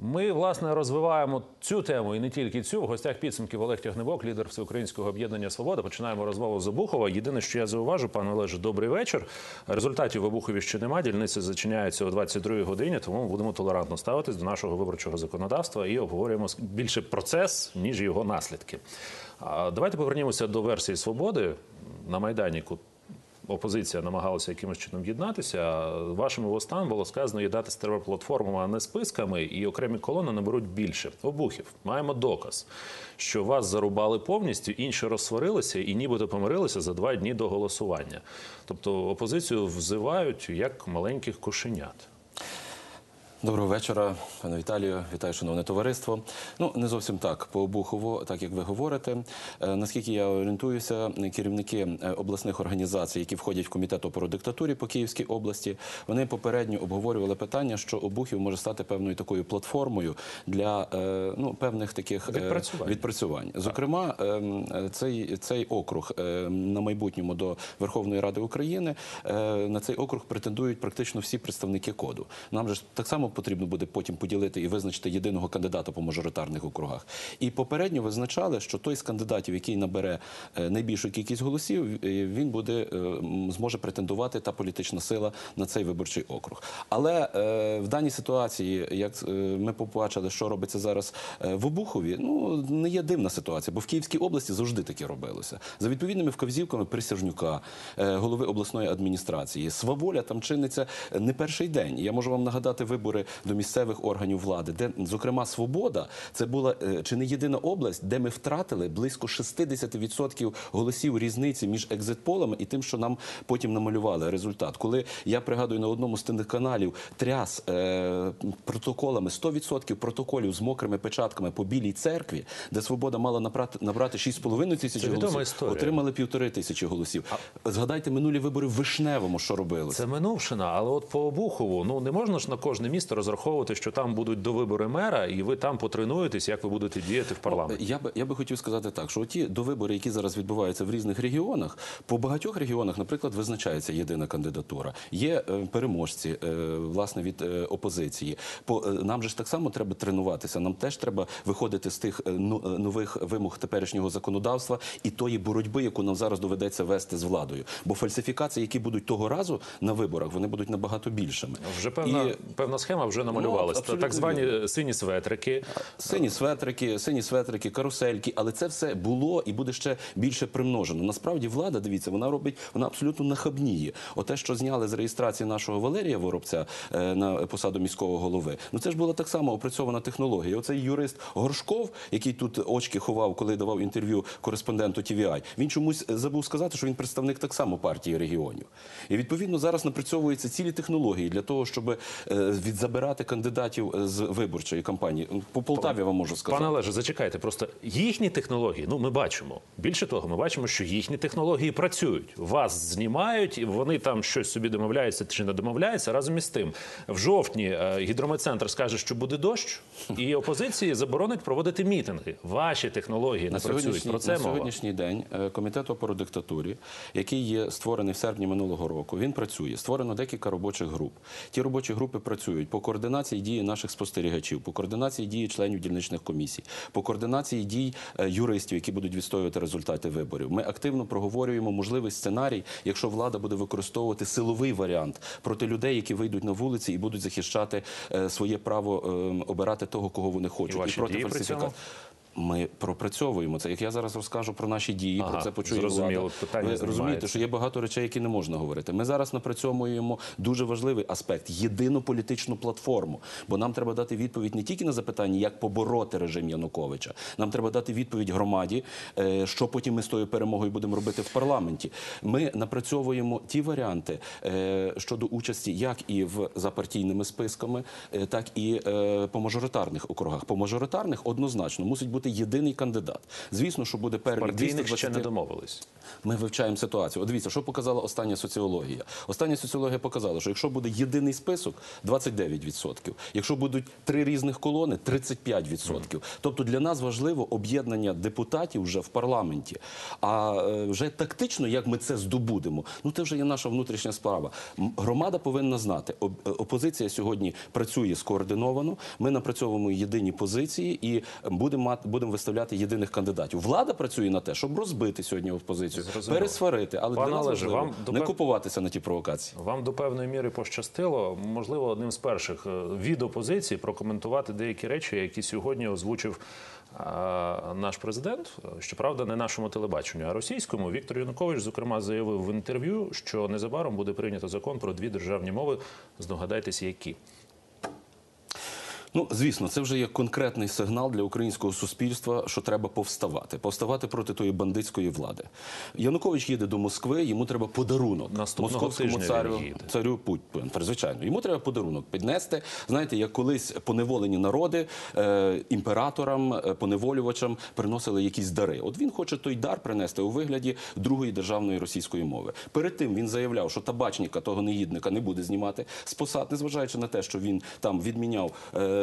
Ми власне розвиваємо цю тему і не тільки цю. В гостях підсумків Олег Тягнебок, лідер всеукраїнського об'єднання Свобода. Починаємо розмову з Обухова. Єдине, що я зауважу, пане Олеже, добрий вечір. Результатів в Обухові ще немає. Дільниця зачиняється о 22 годині, тому будемо толерантно ставитись до нашого виборчого законодавства і обговорюємо більше процес ніж його наслідки. Давайте повернімося до версії свободи на майдані. Опозиція намагалася якимось чином єднатися. Вашими востан було сказано їдати треба платформами, а не списками, і окремі колони наберуть більше. Обухів маємо доказ, що вас зарубали повністю, інші розсварилися і нібито помирилися за два дні до голосування. Тобто опозицію взивають як маленьких кошенят. Доброго вечора, пане Віталію. Вітаю, шановне товариство. Ну не зовсім так по Обухову, так як ви говорите. Е, наскільки я орієнтуюся, керівники е, обласних організацій, які входять в комітет опору диктатурі по Київській області, вони попередньо обговорювали питання, що Обухів може стати певною такою платформою для е, ну певних таких Відпрацювань. відпрацювань. Зокрема, ем, цей, цей округ на майбутньому до Верховної Ради України на цей округ претендують практично всі представники коду. Нам же так само потрібно буде потім поділити і визначити єдиного кандидата по мажоритарних округах. І попередньо визначали, що той з кандидатів, який набере е, найбільшу кількість голосів, е, він буде е, зможе претендувати та політична сила на цей виборчий округ. Але в даній ситуації, як ми побачили, що робиться зараз в Обухові, ну не є дивна ситуація, бо в Київській області завжди таке робилося. За відповідними вказівками Присяжнюка, голови обласної адміністрації. Сваволя там чиниться не перший день. Я можу вам нагадати вибори до місцевих органів влади, де, зокрема, свобода це була е, чи не єдина область, де ми втратили близько 60% голосів різниці між екзитполами і тим, що нам потім намалювали результат. Коли я пригадую на одному з телеканалів тряс е, протоколами 100% протоколів з мокрими печатками по білій церкві, де свобода мала набрати набрати 6,5 тисяч голосів, історія. отримали півтори тисячі голосів. Згадайте минулі вибори в Вишневому, що робилося. Це минувшина, але от по Обухову, ну не можна ж на кожне місто розраховувати, що там будуть до вибори мера, і ви там потренуєтесь, як ви будете діяти в парламенті. Я би я би хотів сказати так, що ті довибори, які зараз відбуваються в різних регіонах, по багатьох регіонах, наприклад, визначається єдина кандидатура. Є е, переможці е, власне від е, опозиції. По нам же ж так само треба тренуватися. Нам теж треба виходити з тих ну, нових вимог теперішнього законодавства і тої боротьби, яку нам зараз доведеться вести з владою. Бо фальсифікації, які будуть того разу на виборах, вони будуть набагато більшими. Вже певна, І- певна схема вже намалювалася. Ну, так звані сині светрики. Сині светрики, сині светрики, карусельки, але це все було і буде ще більше примножено. Насправді влада, дивіться, вона робить, вона абсолютно нахабніє. Оте, що зняли з реєстрації нашого Валерія Воробця е, на посаду міського голови, ну це ж була так само опрацьована технологія. Оцей юрист Горшков, який тут очки ховав, коли давав інтерв'ю кореспонденту TVI, він чомусь забув сказати, що він представник так само партії регіонів. І відповідно зараз напрацьовуються цілі технології для того, щоб е, відзабирати кандидатів з виборчої кампанії. По Полтаві вам можу сказати. Пане Олеже, зачекайте, просто їхні технології, ну ми бачимо. Більше того, ми бачимо, що їхні технології працюють. Вас знімають, і вони там щось собі домовляються чи не домовляються. Разом із тим, в жовтні е, гідрометцентр скаже, що буде дощ, і опозиції заборонить проводити мітинги. Ваші технології не працюють. Про це на мова. сьогоднішній день е, комітет опору диктатурі, який є створений в серпні минулого року, він працює. Створено декілька робочих груп. Ті робочі групи працюють по координації дії наших спостерігачів, по координації дії членів дільничних комісій, по координації дій е, юристів, які будуть відстоювати результати виборів. Ми активно проговорюємо можливий сценарій, якщо влада буде використовувати силовий варіант проти людей, які вийдуть на вулиці і будуть захищати е, своє право е, обирати того, кого вони хочуть, ваші проти дії при фальсифікації. Ми пропрацьовуємо це. Як я зараз розкажу про наші дії, Ага, про це почує зрозуміло. влада. Питання Ви розумієте, що є багато речей, які не можна говорити. Ми зараз напрацьовуємо дуже важливий аспект єдину політичну платформу. Бо нам треба дати відповідь не тільки на запитання, як побороти режим Януковича. Нам треба дати відповідь громаді, е, що потім ми з тою перемогою будемо робити в парламенті. Ми напрацьовуємо ті варіанти е, щодо участі, як і в за партійними списками, е, так і по мажоритарних округах. По мажоритарних однозначно мусить бути бути єдиний кандидат. Звісно, що буде перелік Партійних ще не домовились. ми вивчаємо ситуацію. От дивіться, що показала остання соціологія. Остання соціологія показала, що якщо буде єдиний список 29%, якщо будуть три різних колони 35%. Тобто для нас важливо об'єднання депутатів вже в парламенті. А е, вже тактично, як ми це здобудемо, ну це вже є наша внутрішня справа. Громада повинна знати. е, Опозиція сьогодні працює скоординовано. Ми напрацьовуємо єдині позиції і будемо мати будемо виставляти єдиних кандидатів. Влада працює на те, щоб розбити сьогодні опозицію, Зрозуміло. пересварити, але Пане для нас важливо вам не допев- купуватися на ті провокації. Вам до певної міри пощастило. Можливо, одним з перших е, від опозиції прокоментувати деякі речі, які сьогодні озвучив е, наш президент. Щоправда, не нашому телебаченню, а російському. Віктор Янукович, зокрема, заявив в інтерв'ю, що незабаром буде прийнято закон про дві державні мови. Здогадайтеся, які. Ну, звісно, це вже є конкретний сигнал для українського суспільства, що треба повставати, повставати проти тої бандитської влади. Янукович їде до Москви, йому треба подарунок Наступного московському царю, царю Путін. Звичайно, йому треба подарунок піднести. Знаєте, як колись поневолені народи е, імператорам, е, поневолювачам приносили якісь дари. От він хоче той дар принести у вигляді другої державної російської мови. Перед тим він заявляв, що табачника того неїдника не буде знімати з посад, незважаючи на те, що він там відміняв е,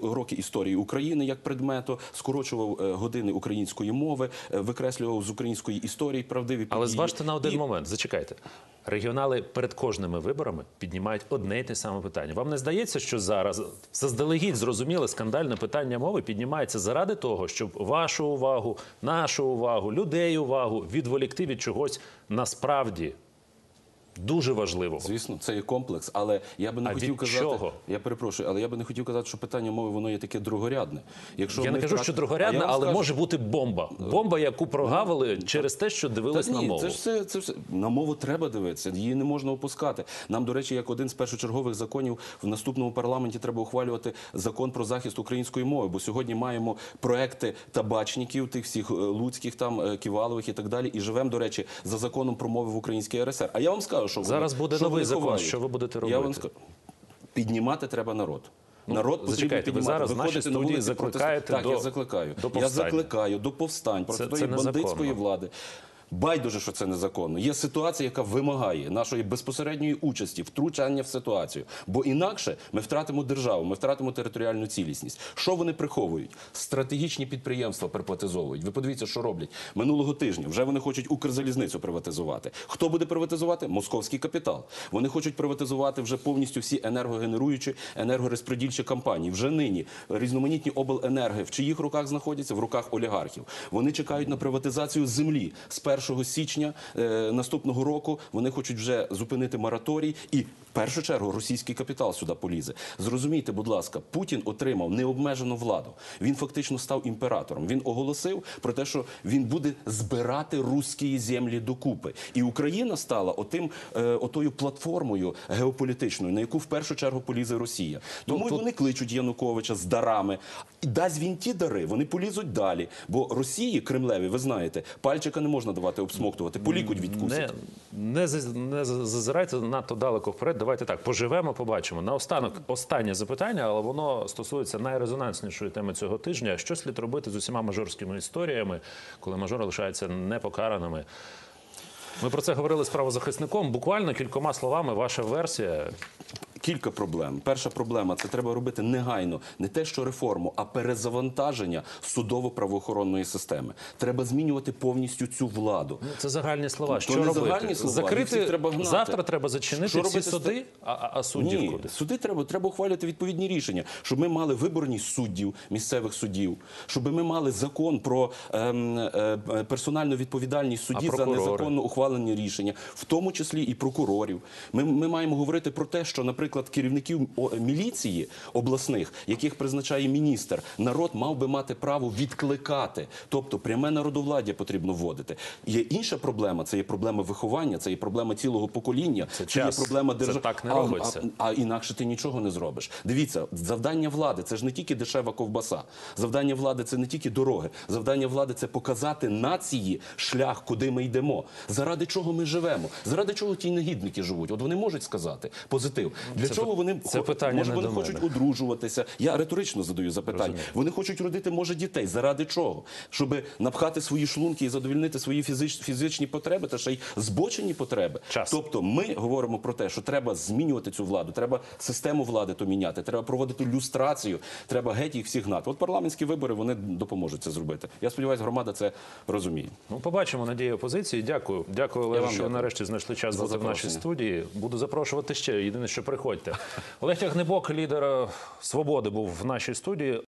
уроки історії України як предмету, скорочував е, години української мови, е, викреслював з української історії правдиві Але події. зважте на один І- момент. Зачекайте. Регіонали перед кожними виборами піднімають одне й те саме питання. Вам не здається, що зараз заздалегідь зрозуміле скандальне питання мови піднімається заради того, щоб вашу увагу, нашу увагу, людей увагу відволікти від чогось насправді дуже важливого. Звісно, це є комплекс, але я би не А хотів від казати. чого? Я перепрошую, але я би не хотів казати, що питання мови воно є таке другорядне. Якщо Я не кажу, втрат- що другорядне, але скажу, може бути бомба. Бомба, яку прогавили через те, що дивились Та на мову. Це ж все, це все на мову треба дивитися. Її не можна опускати. Нам, до речі, як один з першочергових законів в наступному парламенті треба ухвалювати закон про захист української мови. Бо сьогодні маємо проекти табачників, тих всіх е, луцьких, там е, ківалових і так далі. І живемо, до речі, за законом про мови в українській РСР. А я вам скажу, що вони- Зараз буде що новий закон. ховають. Що ви будете робити? Я вам скажу. Піднімати треба народ. Ну, Народ ну, зачекайте, ви зараз виходите на вулиці, закликаєте Так, до- я закликаю. до я закликаю до повстань проти Це- бандитської незаконно. бандитської влади. Байдуже, що це незаконно. Є ситуація, яка вимагає нашої безпосередньої участі, втручання в ситуацію. Бо інакше ми втратимо державу, ми втратимо територіальну цілісність. Що вони приховують? Стратегічні підприємства приватизовують. Ви подивіться, що роблять минулого тижня. Вже вони хочуть Укрзалізницю приватизувати. Хто буде приватизувати? Московський капітал. Вони хочуть приватизувати вже повністю всі енергогенеруючі, енергорозподільчі компанії. Вже нині різноманітні обленерги в чиїх руках знаходяться? В руках олігархів. Вони чекають на приватизацію землі з 1 січня е, наступного року. Вони хочуть вже зупинити мораторій і. Першу чергу російський капітал сюди полізе. Зрозумійте, будь ласка, Путін отримав необмежену владу. Він фактично став імператором. Він оголосив про те, що він буде збирати руські землі докупи. І Україна стала отим, е, отою платформою геополітичною, на яку в першу чергу полізе Росія. Тому й вони кличуть Януковича з дарами. І дасть він ті дари, вони полізуть далі. Бо Росії, Кремлеві, ви знаєте, пальчика не можна давати обсмоктувати, полікуть відкусять. Не, не, не зазирайте надто далеко вперед. Давайте так, поживемо, побачимо. Наостанок останнє запитання, але воно стосується найрезонанснішої теми цього тижня. Що слід робити з усіма мажорськими історіями, коли мажори лишаються непокараними? Ми про це говорили з правозахисником. Буквально кількома словами, ваша версія. Кілька проблем. Перша проблема це треба робити негайно не те, що реформу, а перезавантаження судово-правоохоронної системи. Треба змінювати повністю цю владу. Ну, Це загальні слова. Що не робити? загальні слова, Закрити треба гнати. завтра. Треба зачинити Що всі суди, а, а- суддів Ні, куди? суди треба, треба ухвалювати відповідні рішення, щоб ми мали виборність суддів, місцевих суддів, щоб ми мали закон про ем, е, персональну відповідальність судді за незаконно ухвалені рішення, в тому числі і прокурорів. Ми, ми маємо говорити про те, що, наприклад, керівників міліції обласних, яких призначає міністр, народ мав би мати право відкликати, тобто пряме народовладдя потрібно вводити. Є інша проблема, це є проблема виховання, це є проблема цілого покоління, Це є час. проблема Це держави. так не робиться. А інакше ти нічого не зробиш. Дивіться, завдання влади це ж не тільки дешева ковбаса. Завдання влади це не тільки дороги. Завдання влади це показати нації шлях, куди ми йдемо. Заради чого ми живемо? Заради чого ті негідники живуть? От вони можуть сказати позитив. Для Це чого вони це питання може не вони хочуть мене. одружуватися? Я риторично задаю запитання. Розумію. Вони хочуть родити, може, дітей. Заради чого? Щоб напхати свої шлунки і задовільнити свої фізич, фізичні потреби та ще й збочені потреби. Час. Тобто ми говоримо про те, що треба змінювати цю владу, треба систему влади то міняти, треба проводити люстрацію, треба геть їх всіх гнати. От парламентські вибори вони допоможуть це зробити. Я сподіваюся, громада це розуміє. Ну, побачимо надії опозиції. Дякую. Дякую, вам що дякую. нарешті знайшли час За бути в нашій студії. Буду запрошувати ще. Єдине, що приходьте. Олег Тягнебок, лідер е, свободи, був в нашій студії.